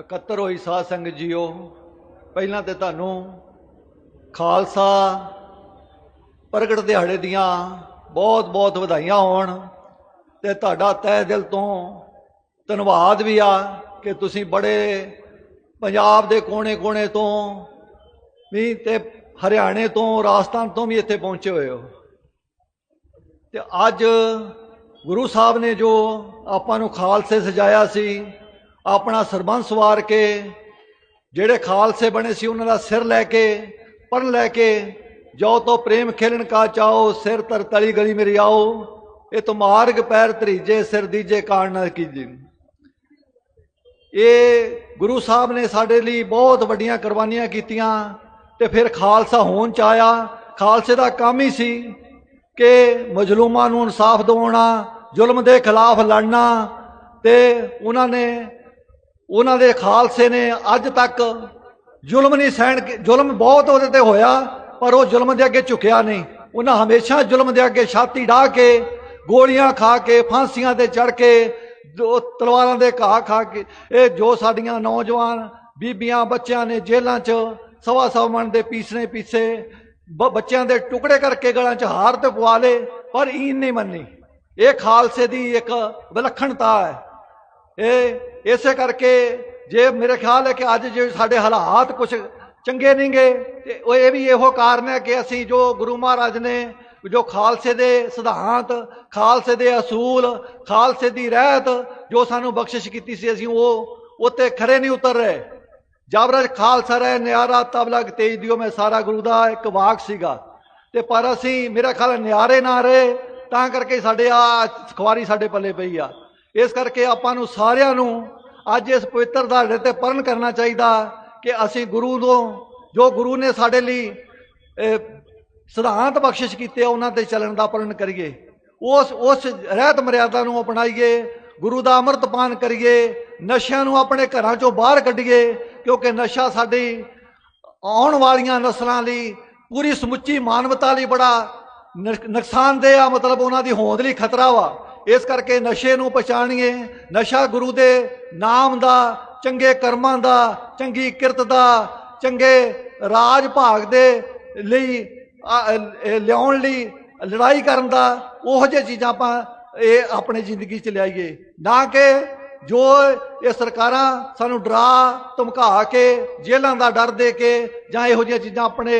ਇਕੱਤਰ ਹੋਈ ਸਾਧ ਸੰਗਤ ਜੀਓ, ਪਹਿਲਾਂ ਤੇ ਤੁਹਾਨੂੰ ਖਾਲਸਾ ਪ੍ਰਗਟ ਦਿਹਾੜੇ ਦੀਆਂ ਬਹੁਤ ਬਹੁਤ ਵਧਾਈਆਂ ਹੋਣ ਤੇ ਤੁਹਾਡਾ ਤਹਿ ਦਿਲ ਤੋਂ ਧੰਨਵਾਦ ਵੀ ਆ ਕਿ ਤੁਸੀਂ ਬੜੇ ਪੰਜਾਬ ਦੇ ਕੋਨੇ-ਕੋਨੇ ਤੋਂ ਵੀ ਤੇ ਹਰਿਆਣੇ ਤੋਂ, ਰਾਜਸਥਾਨ ਤੋਂ ਵੀ ਇੱਥੇ ਪਹੁੰਚੇ ਹੋਏ ਹੋ। ਤੇ ਅੱਜ ਗੁਰੂ ਸਾਹਿਬ ਨੇ ਜੋ ਆਪਾਂ ਨੂੰ ਖਾਲਸੇ ਸਜਾਇਆ ਸੀ ਆਪਣਾ ਸਰਬੰਸ ਵਾਰ ਕੇ, ਜਿਹੜੇ ਖਾਲਸੇ ਬਣੇ ਸੀ ਉਹਨਾਂ ਦਾ ਸਿਰ ਲੈ ਕੇ ਪਰਨ ਲੈ ਕੇ ਜੋ ਤੋ ਪ੍ਰੇਮ ਖੇਲਣ ਕਾ ਚਾਓ ਸਿਰ ਤਰ ਤਲੀ ਗਲੀ ਮੇਰੀ ਆਓ, ਇਹ ਤੋਂ ਮਾਰਗ ਪੈਰ ਤਰੀਜੇ ਸਿਰ ਦੀਜੇ ਕਾਣ ਨਾ ਕੀਜੀ। ਇਹ ਗੁਰੂ ਸਾਹਿਬ ਨੇ ਸਾਡੇ ਲਈ ਬਹੁਤ ਵੱਡੀਆਂ ਕੁਰਬਾਨੀਆਂ ਕੀਤੀਆਂ, ਤੇ ਫਿਰ ਖਾਲਸਾ ਹੋਣ ਚ ਆਇਆ। ਖਾਲਸੇ ਦਾ ਕੰਮ ਹੀ ਸੀ ਕਿ ਮਜਲੂਮਾਂ ਨੂੰ ਇਨਸਾਫ ਦਿਵਾਉਣਾ, ਜ਼ੁਲਮ ਦੇ ਖਿਲਾਫ ਲੜਨਾ, ਤੇ ਉਹਨਾਂ ਨੇ ਉਹਨਾਂ ਦੇ ਖਾਲਸੇ ਨੇ ਅੱਜ ਤੱਕ ਜ਼ੁਲਮ ਨਹੀਂ ਸਹਿਣ ਕੀ- ਜ਼ੁਲਮ ਬਹੁਤ ਉਹਦੇ ਤੇ ਹੋਇਆ, ਪਰ ਉਹ ਜ਼ੁਲਮ ਦੇ ਅੱਗੇ ਝੁਕਿਆ ਨਹੀਂ। ਉਹਨਾਂ ਹਮੇਸ਼ਾ ਜ਼ੁਲਮ ਦੇ ਅੱਗੇ ਛਾਤੀ ਢਾ ਕੇ, ਗੋਲੀਆਂ ਖਾ ਕੇ, ਫਾਂਸੀਆਂ ਤੇ ਚੜ ਕੇ, ਜੋ ਤਲਵਾਰਾਂ ਦੇ ਘਾਹ ਖਾ ਕੇ, ਇਹ ਜੋ ਸਾਡੀਆਂ ਨੌਜਵਾਨ ਬੀਬੀਆਂ, ਬੱਚਿਆਂ ਨੇ ਜੇਲ੍ਹਾਂ 'ਚ ਸਵਾ ਸਵਾ ਮਣ ਦੇ ਪੀਸਣੇ ਪੀਸੇ, ਬ- ਬੱਚਿਆਂ ਦੇ ਟੁਕੜੇ ਕਰਕੇ ਗਲਾਂ 'ਚ ਹਾਰ ਤੇ ਪਵਾ ਲੇ ਪਰ ਈਨ ਨਹੀਂ ਮੰਨੀ। ਇਹ ਖਾਲਸੇ ਦੀ ਇੱਕ ਵਿਲੱਖਣਤਾ ਹੈ। ਇਹ, ਇਸੇ ਕਰਕੇ ਜੇ ਮੇਰੇ ਖਿਆਲ ਹੈ ਕਿ ਅੱਜ ਜੇ ਸਾਡੇ ਹਾਲਾਤ ਕੁਝ ਚੰਗੇ ਨਹੀਂਗੇ ਤੇ ਉਹ ਇਹ ਵੀ ਇਹੋ ਕਾਰਨ ਹੈ ਕਿ ਅਸੀਂ ਜੋ ਗੁਰੂ ਮਹਾਰਾਜ ਨੇ ਜੋ ਖਾਲਸੇ ਦੇ ਸਿਧਾਂਤ, ਖਾਲਸੇ ਦੇ ਅਸੂਲ, ਖਾਲਸੇ ਦੀ ਰਹਿਤ ਜੋ ਸਾਨੂੰ ਬਖਸ਼ਿਸ਼ ਕੀਤੀ ਸੀ, ਅਸੀਂ ਉਹ ਉੱਤੇ ਖਰੇ ਨਹੀਂ ਉਤਰ ਰਹੇ। ਜਬਰਜ ਖਾਲਸਾ ਰਹਿ ਨਿਆਰਾ ਤਬਲਾ ਤੇਜ ਦਿਓ, ਮੈਂ ਸਾਰਾ ਗੁਰੂ ਦਾ ਇੱਕ ਵਾਕ ਸੀਗਾ। ਤੇ ਪਰ ਅਸੀਂ, ਮੇਰਾ ਖਿਆਲ ਨਿਆਰੇ ਨਾ ਰਹੇ, ਤਾਂ ਕਰਕੇ ਸਾਡੇ ਆ ਖੁਆਰੀ ਸਾਡੇ ਪੱਲੇ ਪਈ ਆ। ਇਸ ਕਰਕੇ ਆਪਾਂ ਨੂੰ ਸਾਰਿਆਂ ਨੂੰ ਅੱਜ ਇਸ ਪਵਿੱਤਰ ਦਿਹਾੜੇ ਤੇ ਪਰਨ ਕਰਨਾ ਚਾਹੀਦਾ ਕਿ ਅਸੀਂ ਗੁਰੂ ਤੋਂ, ਜੋ ਗੁਰੂ ਨੇ ਸਾਡੇ ਲਈ ਸਿਧਾਂਤ ਬਖਸ਼ਿਸ਼ ਕੀਤੇ ਉਹਨਾਂ ਤੇ ਚੱਲਣ ਦਾ ਪਰਨ ਕਰੀਏ। ਉਸ ਉਸ ਰਹਿਤ ਮਰਿਆਦਾ ਨੂੰ ਅਪਣਾਈਏ, ਗੁਰੂ ਦਾ ਅੰਮ੍ਰਿਤ ਪਾਨ ਕਰੀਏ, ਨਸ਼ਿਆਂ ਨੂੰ ਆਪਣੇ ਘਰਾਂ ਚੋਂ ਬਾਹਰ ਕੱਢੀਏ, ਕਿਉਂਕਿ ਨਸ਼ਾ ਸਾਡੀ ਆਉਣ ਵਾਲੀਆਂ ਨਸਲਾਂ ਲਈ ਪੂਰੀ ਸਮੁੱਚੀ ਮਾਨਵਤਾ ਲਈ ਬੜਾ ਨੁਕ- ਨੁਕਸਾਨਦੇਹ ਆ, ਮਤਲਬ ਉਹਨਾਂ ਦੀ ਹੋਂਦ ਲਈ ਖਤਰਾ ਵਾ। ਇਸ ਕਰਕੇ ਨਸ਼ੇ ਨੂੰ ਪਛਾਣੀਏ, ਨਸ਼ਾ ਗੁਰੂ ਦੇ ਨਾਮ ਦਾ, ਚੰਗੇ ਕਰਮਾਂ ਦਾ, ਚੰਗੀ ਕਿਰਤ ਦਾ, ਚੰਗੇ ਰਾਜ ਭਾਗ ਦੇ ਲਈ ਲਿਆਉਣ ਲਈ, ਲੜਾਈ ਕਰਨ ਦਾ, ਉਹੋ ਜਿਹੀ ਚੀਜ਼ਾਂ ਆਪਾਂ ਇਹ ਆਪਣੀ ਜ਼ਿੰਦਗੀ 'ਚ ਲਿਆਈਏ। ਨਾ ਕਿ ਜੋ ਇਹ ਸਰਕਾਰਾਂ ਸਾਨੂੰ ਡਰਾ, ਧਮਕਾ ਕੇ, ਜੇਲ੍ਹਾਂ ਦਾ ਡਰ ਦੇ ਕੇ ਜਾਂ ਇਹੋ ਜਿਹੀਆਂ ਚੀਜ਼ਾਂ ਆਪਣੇ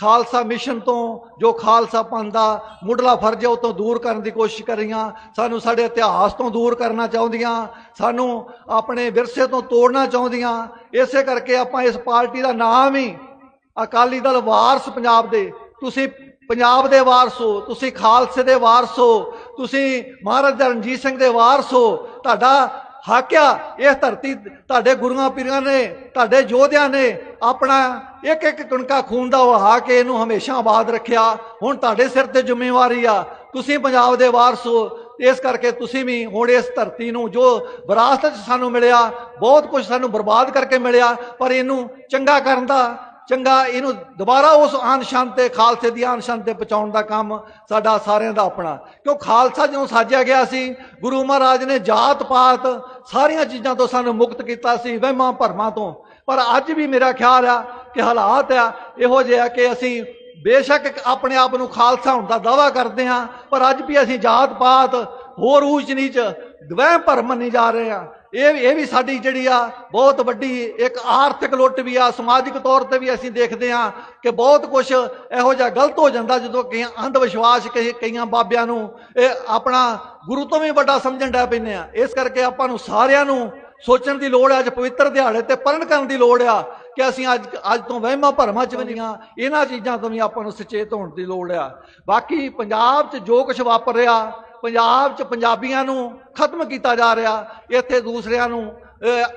ਖਾਲਸਾ ਮਿਸ਼ਨ ਤੋਂ ਜੋ ਖਾਲਸਾ ਪੰਥ ਦਾ ਮੁੱਢਲਾ ਫਰਜ਼ ਹੈ, ਉਹ ਤੋਂ ਦੂਰ ਕਰਨ ਦੀ ਕੋਸ਼ਿਸ਼ ਕਰ ਰਹੀਆਂ। ਸਾਨੂੰ ਸਾਡੇ ਇਤਿਹਾਸ ਤੋਂ ਦੂਰ ਕਰਨਾ ਚਾਹੁੰਦੀਆਂ, ਸਾਨੂੰ ਆਪਣੇ ਵਿਰਸੇ ਤੋਂ ਤੋੜਨਾ ਚਾਹੁੰਦੀਆਂ। ਇਸੇ ਕਰਕੇ ਆਪਾਂ ਇਸ ਪਾਰਟੀ ਦਾ ਨਾਮ ਹੀ ਅਕਾਲੀ ਦਲ ਵਾਰਸ ਪੰਜਾਬ ਦੇ। ਤੁਸੀਂ ਪੰਜਾਬ ਦੇ ਵਾਰਸ ਹੋ, ਤੁਸੀਂ ਖਾਲਸੇ ਦੇ ਵਾਰਸ ਹੋ, ਤੁਸੀਂ ਮਹਾਰਾਜਾ ਰਣਜੀਤ ਸਿੰਘ ਦੇ ਵਾਰਸ ਹੋ, ਤੁਹਾਡਾ ਹਾਕਿਆ ਆ ਇਸ ਧਰਤੀ ਤੁਹਾਡੇ ਗੁਰੂਆਂ ਪੀਰਾਂ ਨੇ, ਤੁਹਾਡੇ ਯੋਧਿਆਂ ਨੇ ਆਪਣਾ ਇੱਕ ਇੱਕ ਕਣਕਾ ਖੂਨ ਦਾ ਵਹਾ ਕੇ ਇਹਨੂੰ ਹਮੇਸ਼ਾ ਆਬਾਦ ਰੱਖਿਆ। ਹੁਣ ਤੁਹਾਡੇ ਸਿਰ ਤੇ ਜ਼ਿੰਮੇਵਾਰੀ ਆ। ਤੁਸੀਂ ਪੰਜਾਬ ਦੇ ਵਾਰਸ ਹੋ। ਇਸ ਕਰਕੇ ਤੁਸੀਂ ਵੀ ਹੁਣ ਇਸ ਧਰਤੀ ਨੂੰ ਜੋ ਵਿਰਾਸਤ 'ਚ ਸਾਨੂੰ ਮਿਲਿਆ, ਬਹੁਤ ਕੁਝ ਸਾਨੂੰ ਬਰਬਾਦ ਕਰਕੇ ਮਿਲਿਆ, ਪਰ ਇਹਨੂੰ ਚੰਗਾ ਕਰਨ ਦਾ, ਚੰਗਾ ਇਹਨੂੰ ਦੁਬਾਰਾ ਉਸ ਆਨ ਸ਼ਾਨ ਤੇ, ਖਾਲਸੇ ਦੀ ਆਨ ਸ਼ਾਨ ਤੇ ਪਹੁੰਚਾਉਣ ਦਾ ਕੰਮ ਸਾਡਾ ਸਾਰਿਆਂ ਦਾ ਆਪਣਾ। ਕਿਉਂ ਖਾਲਸਾ ਜਦੋਂ ਸਾਜਿਆ ਗਿਆ ਸੀ ਗੁਰੂ ਮਹਾਰਾਜ ਨੇ ਜਾਤ ਪਾਤ ਸਾਰੀਆਂ ਚੀਜ਼ਾਂ ਤੋਂ ਸਾਨੂੰ ਮੁਕਤ ਕੀਤਾ ਸੀ, ਵਹਿਮਾਂ ਭਰਮਾਂ ਤੋਂ। ਪਰ ਅੱਜ ਵੀ ਮੇਰਾ ਖਿਆਲ ਆ ਕਿ ਹਾਲਾਤ ਆ, ਇਹੋ ਜਿਹੇ ਆ ਕਿ ਅਸੀਂ ਬੇਸ਼ੱਕ ਆਪਣੇ ਆਪ ਨੂੰ ਖਾਲਸਾ ਹੋਣ ਦਾ ਦਾਵਾ ਕਰਦੇ ਹਾਂ, ਪਰ ਅੱਜ ਵੀ ਅਸੀਂ ਜਾਤ ਪਾਤ, ਹੋਰ ਊਚ ਨੀਚ ਵਹਿਮ ਭਰਮ ਨਹੀਂ ਜਾ ਰਹੇ ਆ ਇਹ ਇਹ ਵੀ ਸਾਡੀ ਜਿਹੜੀ ਆ ਬਹੁਤ ਵੱਡੀ ਇੱਕ ਆਰਥਿਕ ਲੁੱਟ ਵੀ ਆ, ਸਮਾਜਿਕ ਤੌਰ ਤੇ ਵੀ ਅਸੀਂ ਦੇਖਦੇ ਆ ਕਿ ਬਹੁਤ ਕੁਝ ਇਹੋ ਜਿਹਾ ਗਲਤ ਹੋ ਜਾਂਦਾ ਜਦੋਂ ਕਈ ਅੰਧ ਵਿਸ਼ਵਾਸ ਕਈ ਕਈਆਂ ਬਾਬਿਆਂ ਨੂੰ ਇਹ ਆਪਣਾ ਗੁਰੂ ਤੋਂ ਵੀ ਵੱਡਾ ਸਮਝਣ ਡੈ ਪੈਂਦੇ ਆ। ਇਸ ਕਰਕੇ ਆਪਾਂ ਨੂੰ ਸਾਰਿਆਂ ਨੂੰ ਸੋਚਣ ਦੀ ਲੋੜ ਹੈ ਅੱਜ ਪਵਿੱਤਰ ਦਿਹਾੜੇ ਤੇ ਪਰਨ ਕਰਨ ਦੀ ਲੋੜ ਆ ਕਿ ਅਸੀਂ ਅੱਜ ਅੱਜ ਤੋਂ ਵਹਿਮਾਂ ਭਰਮਾਂ ਚ ਵੰਡੀਆਂ ਇਹਨਾਂ ਚੀਜ਼ਾਂ ਤੋਂ ਵੀ ਆਪਾਂ ਨੂੰ ਸੁਚੇਤ ਹੋਣ ਦੀ ਲੋੜ ਆ। ਬਾਕੀ ਪੰਜਾਬ 'ਚ ਜੋ ਕੁਝ ਵਾਪਰ ਰਿਹਾ ਪੰਜਾਬ 'ਚ ਪੰਜਾਬੀਆਂ ਨੂੰ ਖਤਮ ਕੀਤਾ ਜਾ ਰਿਹਾ, ਇੱਥੇ ਦੂਸਰਿਆਂ ਨੂੰ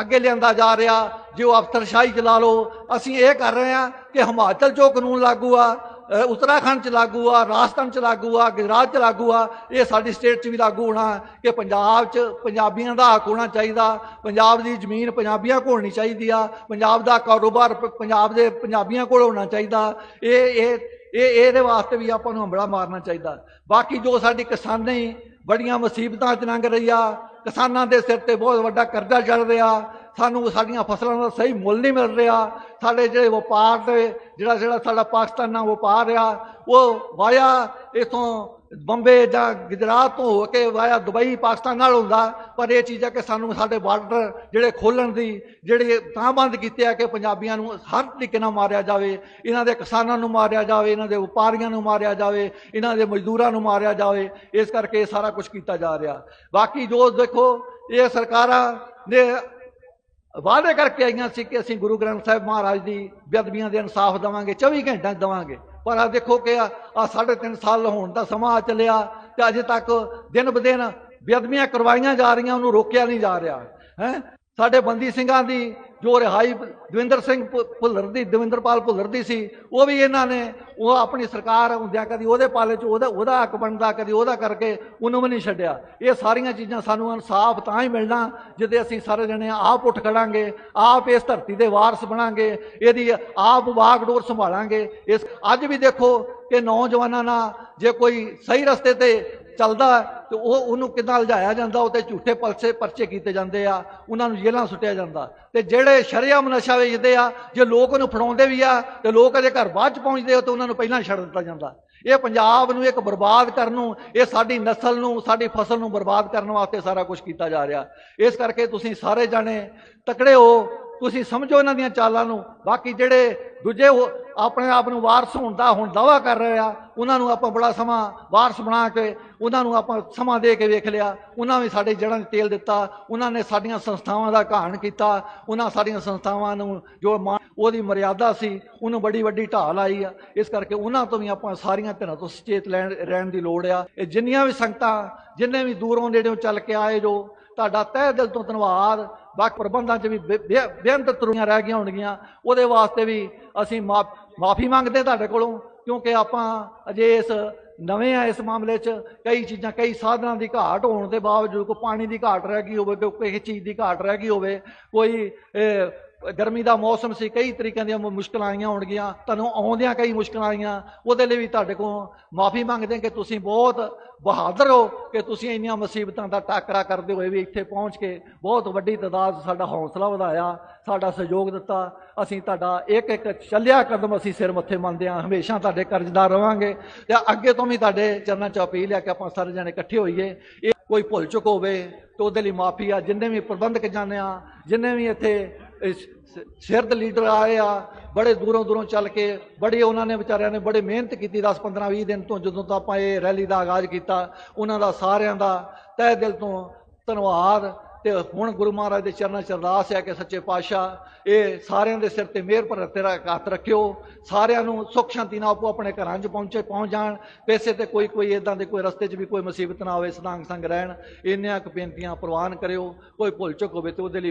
ਅੱਗੇ ਲਿਆਂਦਾ ਜਾ ਰਿਹਾ, ਜੋ ਅਫਸਰਸ਼ਾਹੀ ਚਲਾ ਲਓ, ਅਸੀਂ ਇਹ ਕਰ ਰਹੇ ਹਾਂ ਕਿ ਹਿਮਾਚਲ 'ਚੋਂ ਕਾਨੂੰਨ ਲਾਗੂ ਆ ਉੱਤਰਾਖੰਡ 'ਚ ਲਾਗੂ ਆ, ਰਾਜਸਥਾਨ 'ਚ ਲਾਗੂ ਆ, ਗੁਜਰਾਤ 'ਚ ਲਾਗੂ ਆ, ਇਹ ਸਾਡੀ ਸਟੇਟ 'ਚ ਵੀ ਲਾਗੂ ਹੋਣਾ ਕਿ ਪੰਜਾਬ 'ਚ ਪੰਜਾਬੀਆਂ ਦਾ ਹੱਕ ਹੋਣਾ ਚਾਹੀਦਾ, ਪੰਜਾਬ ਦੀ ਜ਼ਮੀਨ ਪੰਜਾਬੀਆਂ ਕੋਲ ਹੋਣੀ ਚਾਹੀਦੀ ਆ, ਪੰਜਾਬ ਦਾ ਕਾਰੋਬਾਰ ਪੰਜਾਬ ਦੇ ਪੰਜਾਬੀਆਂ ਕੋਲ ਹੋਣਾ ਚਾਹੀਦਾ, ਇਹ ਇਹ ਇਹ, ਇਹਦੇ ਵਾਸਤੇ ਵੀ ਆਪਾਂ ਨੂੰ ਹੰਬੜਾ ਮਾਰਨਾ ਚਾਹੀਦਾ। ਬਾਕੀ ਜੋ ਸਾਡੀ ਕਿਸਾਨੀ ਬੜੀਆਂ ਮੁਸੀਬਤਾਂ ਚ ਲੰਘ ਰਹੀ ਆ, ਕਿਸਾਨਾਂ ਦੇ ਸਿਰ ਤੇ ਬਹੁਤ ਵੱਡਾ ਕਰਜ਼ਾ ਚੱਲ ਰਿਹਾ, ਸਾਨੂੰ ਸਾਡੀਆਂ ਫਸਲਾਂ ਦਾ ਸਹੀ ਮੁੱਲ ਨਹੀਂ ਮਿਲ ਰਿਹਾ। ਸਾਡੇ ਜਿਹੜੇ ਵਪਾਰ ਦੇ, ਜਿਹੜਾ ਜਿਹੜਾ ਸਾਡਾ ਪਾਕਿਸਤਾਨ ਨਾਲ ਵਪਾਰ ਆ, ਉਹ ਵਾਇਆ ਇਥੋਂ ਬੰਬੇ ਜਾਂ ਗੁਜਰਾਤ ਤੋਂ ਹੋ ਕੇ ਵਾਇਆ ਦੁਬਈ, ਪਾਕਿਸਤਾਨ ਨਾਲ ਹੁੰਦਾ, ਪਰ ਇਹ ਚੀਜ਼ ਹੈ ਕਿ ਸਾਨੂੰ ਸਾਡੇ ਬਾਰਡਰ ਜਿਹੜੇ ਖੋਲਣ ਦੀ, ਜਿਹੜੇ ਤਾਂ ਬੰਦ ਕੀਤੇ ਆ ਕਿ ਪੰਜਾਬੀਆਂ ਨੂੰ ਹਰ ਤਰੀਕੇ ਨਾਲ ਮਾਰਿਆ ਜਾਵੇ, ਇਹਨਾਂ ਦੇ ਕਿਸਾਨਾਂ ਨੂੰ ਮਾਰਿਆ ਜਾਵੇ, ਇਹਨਾਂ ਦੇ ਵਪਾਰੀਆਂ ਨੂੰ ਮਾਰਿਆ ਜਾਵੇ, ਇਹਨਾਂ ਦੇ ਮਜ਼ਦੂਰਾਂ ਨੂੰ ਮਾਰਿਆ ਜਾਵੇ, ਇਸ ਕਰਕੇ ਇਹ ਸਾਰਾ ਕੁਝ ਕੀਤਾ ਜਾ ਰਿਹਾ। ਬਾਕੀ ਜੋ ਦੇਖੋ, ਇਹ ਸਰਕਾਰਾਂ ਨੇ ਵਾਅਦੇ ਕਰਕੇ ਆਈਆਂ ਸੀ ਕਿ ਅਸੀਂ ਗੁਰੂ ਗ੍ਰੰਥ ਸਾਹਿਬ ਮਹਾਰਾਜ ਦੀ ਬੇਅਦਬੀਆਂ ਦੇ ਇਨਸਾਫ ਦਵਾਂਗੇ 24 ਘੰਟਿਆਂ 'ਚ ਦਵਾਂਗੇ। ਪਰ ਆ ਦੇਖੋ ਕਿ ਆ ਆਹ ਸਾਢੇ ਤਿੰਨ ਸਾਲ ਹੋਣ ਦਾ ਸਮਾਂ ਆ ਚੱਲਿਆ ਤੇ ਅਜੇ ਤੱਕ ਦਿਨ ਬਦਿਨ ਬੇਅਦਬੀਆਂ ਕਰਵਾਈਆਂ ਜਾ ਰਹੀਆਂ, ਉਹਨੂੰ ਰੋਕਿਆ ਨਹੀਂ ਜਾ ਰਿਹਾ। ਹੈ? ਸਾਡੇ ਬੰਦੀ ਸਿੰਘਾਂ ਦੀ ਜੋ ਰਿਹਾਈ ਦਵਿੰਦਰ ਸਿੰਘ ਭੁ- ਭੁੱਲਰ ਦੀ ਦਵਿੰਦਰਪਾਲ ਭੁੱਲਰ ਦੀ ਸੀ, ਉਹ ਵੀ ਇਹਨਾਂ ਨੇ, ਉਹ ਆਪਣੀ ਸਰਕਾਰ ਹੁੰਦਿਆਂ ਕਦੀ ਉਹਦੇ ਪਾਲੇ 'ਚ ਉਹਦਾ ਉਹਦਾ ਹੱਕ ਬਣਦਾ, ਕਦੀ ਉਹਦਾ ਕਰਕੇ ਉਹਨੂੰ ਵੀ ਨਹੀਂ ਛੱਡਿਆ। ਇਹ ਸਾਰੀਆਂ ਚੀਜ਼ਾਂ ਸਾਨੂੰ ਇਨਸਾਫ ਤਾਂ ਹੀ ਮਿਲਣਾ, ਜਿੱਦੇ ਅਸੀਂ ਸਾਰੇ ਜਣੇ ਆਪ ਉੱਠ ਖੜਾਂਗੇ, ਆਪ ਇਸ ਧਰਤੀ ਦੇ ਵਾਰਸ ਬਣਾਂਗੇ, ਇਹਦੀ ਆਪ ਵਾਗਡੋਰ ਸੰਭਾਲਾਂਗੇ। ਇਸ, ਅੱਜ ਵੀ ਦੇਖੋ ਕਿ ਨੌਜਵਾਨਾਂ ਨਾਲ ਜੇ ਕੋਈ ਸਹੀ ਰਸਤੇ ਤੇ ਚੱਲਦਾ ਤੇ ਉਹ ਉਹਨੂੰ ਕਿੱਦਾਂ ਲਜਾਇਆ ਜਾਂਦਾ, ਉਹ ਤੇ ਝੂਠੇ ਪਲਸੇ ਪਰਚੇ ਕੀਤੇ ਜਾਂਦੇ ਆ, ਉਹਨਾਂ ਨੂੰ ਜੇਲ੍ਹਾਂ ਸੁੱਟਿਆ ਜਾਂਦਾ। ਤੇ ਜਿਹੜੇ ਸ਼ਰੇਆਮ ਨਸ਼ਾ ਵੇਚਦੇ ਆ, ਜੇ ਲੋਕ ਉਹਨੂੰ ਫੜਾਉਂਦੇ ਵੀ ਆ, ਤੇ ਲੋਕ ਅਜੇ ਘਰ ਬਾਅਦ ਚ ਪਹੁੰਚਦੇ ਆ, ਤੇ ਉਹਨਾਂ ਨੂੰ ਪਹਿਲਾਂ ਛੱਡ ਦਿੱਤਾ ਜਾਂਦਾ। ਇਹ ਪੰਜਾਬ ਨੂੰ ਇੱਕ ਬਰਬਾਦ ਕਰਨ ਨੂੰ, ਇਹ ਸਾਡੀ ਨਸਲ ਨੂੰ, ਸਾਡੀ ਫਸਲ ਨੂੰ ਬਰਬਾਦ ਕਰਨ ਵਾਸਤੇ ਸਾਰਾ ਕੁਝ ਕੀਤਾ ਜਾ ਰਿਹਾ। ਇਸ ਕਰਕੇ ਤੁਸੀਂ ਸਾਰੇ ਜਾਣੇ ਤਕੜੇ ਹੋ, ਤੁਸੀਂ ਸਮਝੋ ਇਹਨਾਂ ਦੀਆਂ ਚਾਲਾਂ ਨੂੰ। ਬਾਕੀ ਜਿਹੜੇ ਦੂਜੇ ਉਹ ਆਪਣੇ ਆਪ ਨੂੰ ਵਾਰਸ ਹੋਣ ਦਾ ਹੁਣ ਦਾਵਾ ਕਰ ਰਹੇ ਆ। ਉਹਨਾਂ ਨੂੰ ਆਪਾਂ ਬੜਾ ਸਮਾਂ ਵਾਰਸ ਬਣਾ ਕੇ, ਉਹਨਾਂ ਨੂੰ ਆਪਾਂ ਸਮਾਂ ਦੇ ਕੇ ਵੇਖ ਲਿਆ। ਉਹਨਾਂ ਵੀ ਸਾਡੇ ਜੜ੍ਹਾਂ 'ਚ ਤੇਲ ਦਿੱਤਾ। ਉਹਨਾਂ ਨੇ ਸਾਡੀਆਂ ਸੰਸਥਾਵਾਂ ਦਾ ਘਾਣ ਕੀਤਾ। ਉਹਨਾਂ ਸਾਡੀਆਂ ਸੰਸਥਾਵਾਂ ਨੂੰ ਜੋ ਮਾਂ- ਉਹਦੀ ਮਰਿਆਦਾ ਸੀ, ਉਹਨੂੰ ਬੜੀ ਵੱਡੀ ਢਾਲ ਆਈ ਆ। ਇਸ ਕਰਕੇ ਉਹਨਾਂ ਤੋਂ ਵੀ ਆਪਾਂ ਸਾਰੀਆਂ ਧਿਰਾਂ ਤੋਂ ਸੁਚੇਤ ਲੈਣ, ਰਹਿਣ ਦੀ ਲੋੜ ਆ। ਇਹ ਜਿੰਨੀਆਂ ਵੀ ਸੰਗਤਾਂ, ਜਿੰਨੇ ਵੀ ਦੂਰੋਂ ਨੇੜਿਓਂ ਚੱਲ ਕੇ ਆਏ ਜੋ, ਤੁਹਾਡਾ ਤਹਿ ਦਿਲ ਤੋਂ ਧੰਨਵਾਦ। ਬਾਕੀ ਪ੍ਰਬੰਧਾਂ 'ਚ ਵੀ ਬੇ- ਬੇ- ਬੇਅੰਤ ਤਰੁਈਆਂ ਰਹਿ ਗਈਆਂ ਹੋਣਗੀਆਂ। ਉਹਦੇ ਵਾਸਤੇ ਵੀ ਅਸੀਂ ਮਾਫੀ ਮਾਫ਼ੀ ਮੰਗਦੇ ਤੁਹਾਡੇ ਕੋਲੋਂ, ਕਿਉਂਕਿ ਆਪਾਂ ਅਜੇ ਇਸ ਨਵੇਂ ਆ ਇਸ ਮਾਮਲੇ 'ਚ ਕਈ ਚੀਜ਼ਾਂ, ਕਈ ਸਾਧਨਾਂ ਦੀ ਘਾਟ ਹੋਣ ਦੇ ਬਾਵਜੂਦ, ਕੋਈ ਪਾਣੀ ਦੀ ਘਾਟ ਰਹਿ ਗਈ ਹੋਵੇ, ਕੋਈ ਕਿਸੇ ਚੀਜ਼ ਦੀ ਘਾਟ ਰਹਿ ਗਈ ਹੋਵੇ, ਕੋਈ ਗਰਮੀ ਦਾ ਮੌਸਮ ਸੀ, ਕਈ ਤਰੀਕਿਆਂ ਦੀਆਂ ਮੁ- ਮੁਸ਼ਕਲਾਂ ਆਈਆਂ ਹੋਣਗੀਆਂ, ਤੁਹਾਨੂੰ ਆਉਂਦਿਆਂ ਕਈ ਮੁਸ਼ਕਲਾਂ ਆਈਆਂ, ਉਹਦੇ ਲਈ ਵੀ ਤੁਹਾਡੇ ਕੋਲ ਮਾਫੀ ਮੰਗਦੇ ਹਾਂ ਕਿ ਤੁਸੀਂ ਬਹੁਤ ਬਹਾਦਰ ਹੋ, ਕਿ ਤੁਸੀਂ ਇੰਨੀਆਂ ਮੁਸੀਬਤਾਂ ਦਾ ਟਾਕਰਾ ਕਰਦੇ ਹੋਏ ਵੀ ਇੱਥੇ ਪਹੁੰਚ ਕੇ ਬਹੁਤ ਵੱਡੀ ਤਾਦਾਦ ਸਾਡਾ ਹੌਸਲਾ ਵਧਾਇਆ, ਸਾਡਾ ਸਹਿਯੋਗ ਦਿੱਤਾ, ਅਸੀਂ ਤੁਹਾਡਾ ਇੱਕ ਇੱਕ ਚੱਲਿਆ ਕਦਮ ਅਸੀਂ ਸਿਰ ਮੱਥੇ ਮੰਨਦੇ ਹਾਂ, ਹਮੇਸ਼ਾ ਤੁਹਾਡੇ ਕਰਜ਼ਦਾਰ ਰਵਾਂਗੇ ਤੇ ਅੱਗੇ ਤੋਂ ਵੀ ਤੁਹਾਡੇ ਚਰਨਾਂ 'ਚ ਅਪੀਲ ਹੈ ਕਿ ਆਪਾਂ ਸਾਰੇ ਜਣੇ ਇਕੱਠੇ ਹੋਈਏ, ਇਹ ਕੋਈ ਭੁੱਲ ਚੁੱਕ ਹੋਵੇ ਤੇ ਉਹਦੇ ਲਈ ਮਾਫੀ ਆ, ਜਿੰਨੇ ਵੀ ਪ੍ਰਬੰਧਕ ਜਾਣੇ ਆ, ਜਿੰਨੇ ਵੀ ਇੱਥੇ ਸਿਰਦ ਲੀਡਰ ਆਏ ਆ, ਬੜੇ ਦੂਰੋਂ ਦੂਰੋਂ ਚੱਲ ਕੇ, ਬੜੀ ਉਹਨਾਂ ਨੇ ਵਿਚਾਰਿਆਂ ਨੇ ਬੜੇ ਮਿਹਨਤ ਕੀਤੀ 10 15 20 ਦਿਨ ਤੋਂ ਜਦੋਂ ਤੋਂ ਆਪਾਂ ਇਹ ਰੈਲੀ ਦਾ ਆਗਾਜ਼ ਕੀਤਾ, ਉਹਨਾਂ ਦਾ ਸਾਰਿਆਂ ਦਾ ਤਹਿ ਦਿਲ ਤੋਂ ਧੰਨਵਾਦ ਤੇ ਹੁਣ ਗੁਰੂ ਮਹਾਰਾਜ ਦੇ ਚਰਨਾਂ 'ਚ ਅਰਦਾਸ ਹੈ ਕਿ ਸੱਚੇ ਪਾਤਸ਼ਾਹ ਇਹ ਸਾਰਿਆਂ ਦੇ ਸਿਰ ਤੇ ਮਿਹਰ ਭਰ ਤੇਰਾ ਹੱਥ ਰੱਖਿਓ, ਸਾਰਿਆਂ ਨੂੰ ਸੁੱਖ ਸ਼ਾਂਤੀ ਨਾਲ ਆਪੋ ਆਪਣੇ ਘਰਾਂ 'ਚ ਪਹੁੰਚੇ, ਪਹੁੰਚ ਜਾਣ, ਪੈਸੇ ਤੇ ਕੋਈ ਕੋਈ ਇਦਾਂ ਦੇ ਕੋਈ ਰਸਤੇ 'ਚ ਵੀ ਕੋਈ ਮੁਸੀਬਤ ਨਾ ਹੋਵੇ ਸਦਾਂਗ ਸੰਗ ਰਹਿਣ, ਇੰਨੀਆਂ ਕੁ ਬੇਨਤੀਆਂ ਪ੍ਰਵਾਨ ਕਰਿਓ, ਕੋਈ ਭੁੱਲ ਚੁੱਕ ਹੋਵੇ ਤੇ ਉਹਦੇ ਲਈ